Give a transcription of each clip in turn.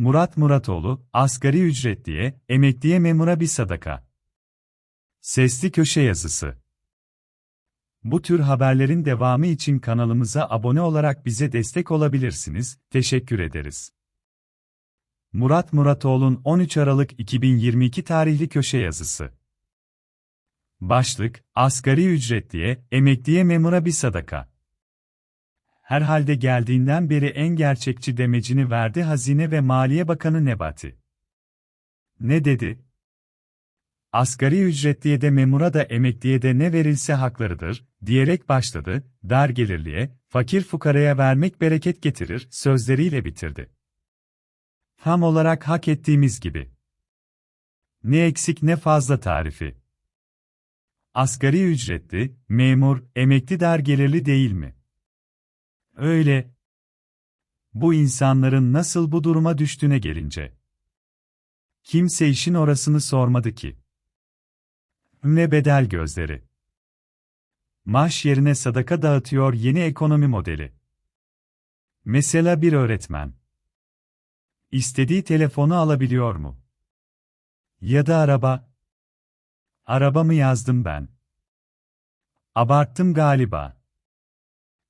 Murat Muratoğlu, asgari ücretliye, emekliye memura bir sadaka. Sesli Köşe Yazısı Bu tür haberlerin devamı için kanalımıza abone olarak bize destek olabilirsiniz, teşekkür ederiz. Murat Muratoğlu'nun 13 Aralık 2022 tarihli köşe yazısı. Başlık, asgari ücretliye, emekliye memura bir sadaka. Herhalde geldiğinden beri en gerçekçi demecini verdi Hazine ve Maliye Bakanı Nebati. Ne dedi? Asgari ücretliye de memura da emekliye de ne verilse haklarıdır, diyerek başladı, dar gelirliye, fakir fukaraya vermek bereket getirir, sözleriyle bitirdi. Tam olarak hak ettiğimiz gibi. Ne eksik ne fazla tarifi. Asgari ücretli, memur, emekli dar gelirli değil mi? Öyle. Bu insanların nasıl bu duruma düştüğüne gelince. Kimse işin orasını sormadı ki. Ne bedel gözleri. Maaş yerine sadaka dağıtıyor yeni ekonomi modeli. Mesela bir öğretmen. İstediği telefonu alabiliyor mu? Ya da araba? Arabamı yazdım ben. Abarttım galiba.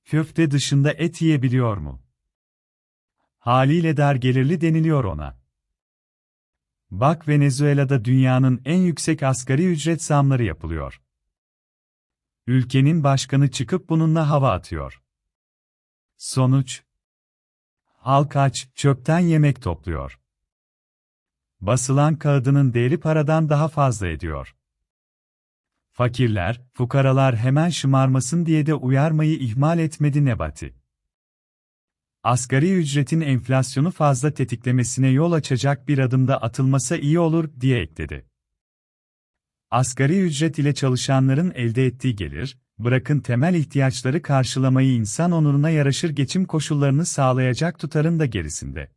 Köfte dışında et yiyebiliyor mu? Haliyle dar gelirli deniliyor ona. Bak Venezuela'da dünyanın en yüksek asgari ücret zamları yapılıyor. Ülkenin başkanı çıkıp bununla hava atıyor. Sonuç Halk aç, çöpten yemek topluyor. Basılan kağıdının değeri paradan daha fazla ediyor. Fakirler, fukaralar hemen şımarmasın diye de uyarmayı ihmal etmedi Nebati. Asgari ücretin enflasyonu fazla tetiklemesine yol açacak bir adımda atılmasa iyi olur diye ekledi. Asgari ücret ile çalışanların elde ettiği gelir, bırakın temel ihtiyaçları karşılamayı insan onuruna yaraşır geçim koşullarını sağlayacak tutarın da gerisinde.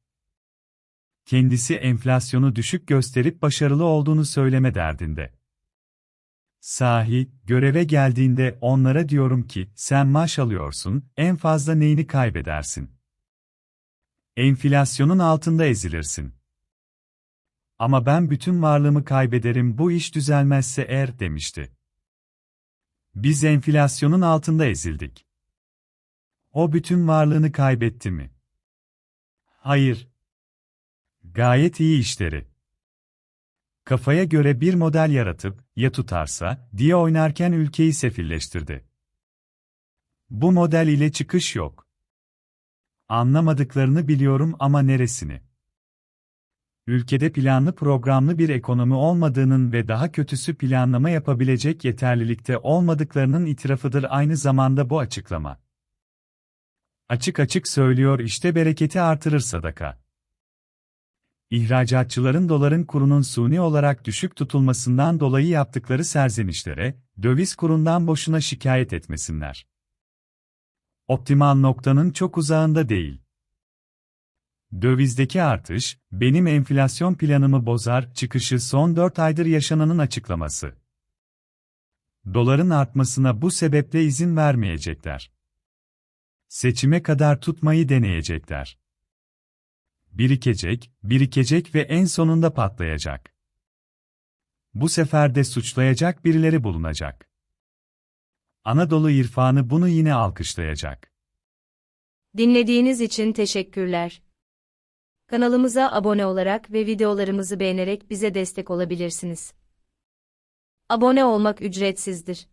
Kendisi enflasyonu düşük gösterip başarılı olduğunu söyleme derdinde. Sahi, göreve geldiğinde onlara diyorum ki, sen maaş alıyorsun, en fazla neyini kaybedersin? Enflasyonun altında ezilirsin. Ama ben bütün varlığımı kaybederim bu iş düzelmezse eğer demişti. Biz enflasyonun altında ezildik. O bütün varlığını kaybetti mi? Hayır. Gayet iyi işleri. Kafaya göre bir model yaratıp, ya tutarsa, diye oynarken ülkeyi sefilleştirdi. Bu model ile çıkış yok. Anlamadıklarını biliyorum ama neresini? ülkede planlı programlı bir ekonomi olmadığının ve daha kötüsü planlama yapabilecek yeterlilikte olmadıklarının itirafıdır aynı zamanda bu açıklama. Açık açık söylüyor işte bereketi artırır sadaka. İhracatçıların doların kurunun suni olarak düşük tutulmasından dolayı yaptıkları serzenişlere, döviz kurundan boşuna şikayet etmesinler. Optimal noktanın çok uzağında değil. Dövizdeki artış, benim enflasyon planımı bozar çıkışı son 4 aydır yaşananın açıklaması. Doların artmasına bu sebeple izin vermeyecekler. Seçime kadar tutmayı deneyecekler. Birikecek, birikecek ve en sonunda patlayacak. Bu sefer de suçlayacak birileri bulunacak. Anadolu irfanı bunu yine alkışlayacak. Dinlediğiniz için teşekkürler. Kanalımıza abone olarak ve videolarımızı beğenerek bize destek olabilirsiniz. Abone olmak ücretsizdir.